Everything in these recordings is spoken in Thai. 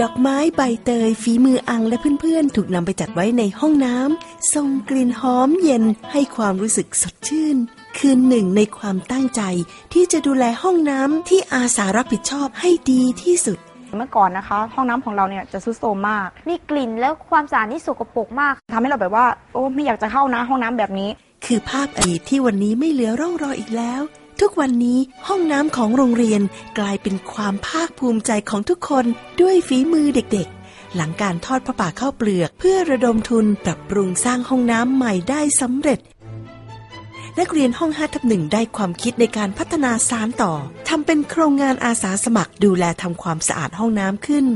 ดอกไม้ใบเตยฝีมืออังและเพื่อนๆ ถูกนำไปจัดไว้ในห้องน้ำส่งกลิ่นหอมเย็นให้ความรู้สึกสดชื่น คือหนึ่งในความตั้งใจ ที่จะดูแลห้องน้ำที่อาสารับผิดชอบให้ดีที่สุดเมื่อก่อนนะคะ ห้องน้ำของเราเนี่ยจะซุดโทรมมาก มีกลิ่นแล้วความสะอาดนี่สกปรกมากทำให้เราแบบว่า โอ้ไม่อยากจะเข้านะห้องน้ำแบบนี้ คือภาพอดีตที่วันนี้ไม่เหลือร่องรอยอีกแล้ว ทุกวันนี้ห้องน้ำของโรงเรียนกลายเป็นความภาคภูมิใจของทุกคนด้วยฝีมือเด็กๆ หลังการทอดผ้าป่าข้าวเปลือก เพื่อระดมทุนปรับปรุงสร้างห้องน้ำใหม่ได้สำเร็จนักเรียนห้อง5ทับหนึ่งได้ความคิดในการพัฒนาสารต่อทำเป็นโครงงานอาสาสมัครดูแลทำความสะอาดห้องน้ำขึ้น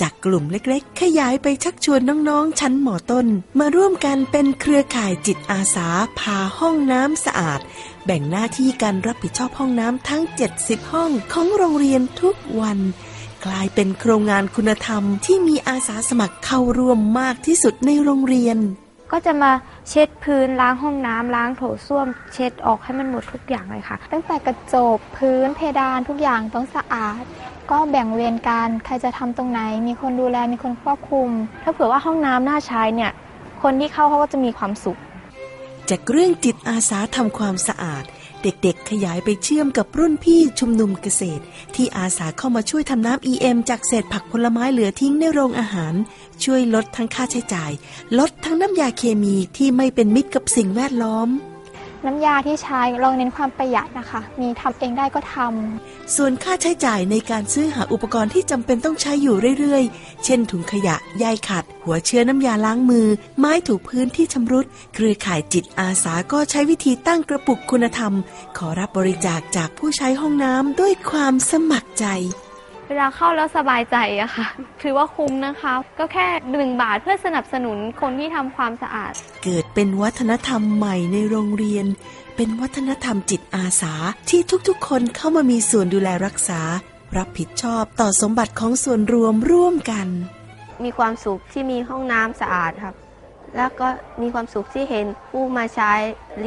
จากกลุ่มเล็กๆ ขยายไปชักชวนน้องๆ ชั้นหมอต้น มาร่วมกันเป็นเครือข่ายจิตอาสาพาห้องน้ำสะอาด แบ่งหน้าที่การรับผิดชอบห้องน้ำทั้ง 70 ห้องของโรงเรียนทุกวัน กลายเป็นโครงงานคุณธรรมที่มีอาสาสมัครเข้าร่วมมากที่สุดในโรงเรียน ก็จะมาเช็ดพื้นล้างห้องน้ำล้างโถส้วม เช็ดออกให้มันหมดทุกอย่างเลยค่ะ ตั้งแต่กระจกพื้นเพดานทุกอย่างต้องสะอาด ก็แบ่งเวรกันใครจะทำตรงไหน มีคนดูแลมีคนควบคุม ถ้าเผื่อว่าห้องน้ำน่าใช้เนี่ย คนที่เข้าเขาก็จะมีความสุข จากเรื่องจิตอาสาทำความสะอาด เด็กๆ ขยายไปเชื่อมกับรุ่นพี่ชุมนุมเกษตร ที่อาสาเข้ามาช่วยทำน้ำ EM จากเศษผักผลไม้เหลือทิ้งในโรงอาหาร ช่วยลดทั้งค่าใช้จ่าย ลดทั้งน้ำยาเคมีที่ไม่เป็นมิตรกับสิ่งแวดล้อม น้ำยาที่ใช้เราเน้นความประหยัดนะคะ มีทำเองได้ก็ทำส่วนค่าใช้จ่ายในการซื้อหาอุปกรณ์ที่จำเป็นต้องใช้อยู่เรื่อยๆ เช่นถุงขยะใยขัด หัวเชื้อน้ำยาล้างมือ ไม้ถูพื้นที่ชำรุด เครือข่ายจิตอาสาก็ใช้วิธีตั้งกระปุกคุณธรรม ขอรับบริจาคจากผู้ใช้ห้องน้ำด้วยความสมัครใจ เวลาเข้าแล้วสบายใจอะค่ะ ถือว่าคุ้มนะคะ ก็แค่หนึ่งบาทเพื่อสนับสนุนคนที่ทำความสะอาด เกิดเป็นวัฒนธรรมใหม่ในโรงเรียน เป็นวัฒนธรรมจิตอาสาที่ทุกๆ คนเข้ามามีส่วนดูแลรักษา รับผิดชอบต่อสมบัติของส่วนรวมร่วมกัน มีความสุขที่มีห้องน้ำสะอาดครับ แล้วก็มีความสุขที่เห็นผู้มาใช้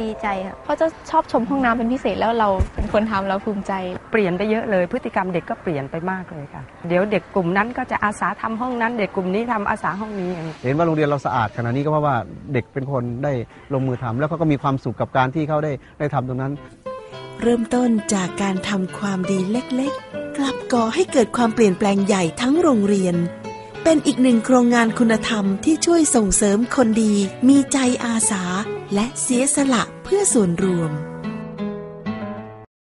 ดีใจครับเขาจะชอบชมห้องน้ำเป็นพิเศษแล้วเราเป็นคนทำเราภูมิใจ เปลี่ยนไปเยอะเลย พฤติกรรมเด็กก็เปลี่ยนไปมากเลยค่ะ เดี๋ยวเด็กกลุ่มนั้นก็จะอาสาทำห้องนั้น เด็กกลุ่มนี้ทำอาสาห้องนี้อย่างนี้เห็นว่าโรงเรียนเราสะอาดขนาดนี้ก็เพราะว่าเด็กเป็นคนได้ลงมือทำแล้วเขาก็มีความสุขกับการที่เขาได้ได้ทำตรงนั้น เริ่มต้นจากการทำความดีเล็กๆ กลับก่อให้เกิดความเปลี่ยนแปลงใหญ่ทั้งโรงเรียน เป็นอีกหนึ่งโครงงานคุณธรรมที่ช่วยส่งเสริมคนดี มีใจอาสา และเสียสละเพื่อส่วนรวม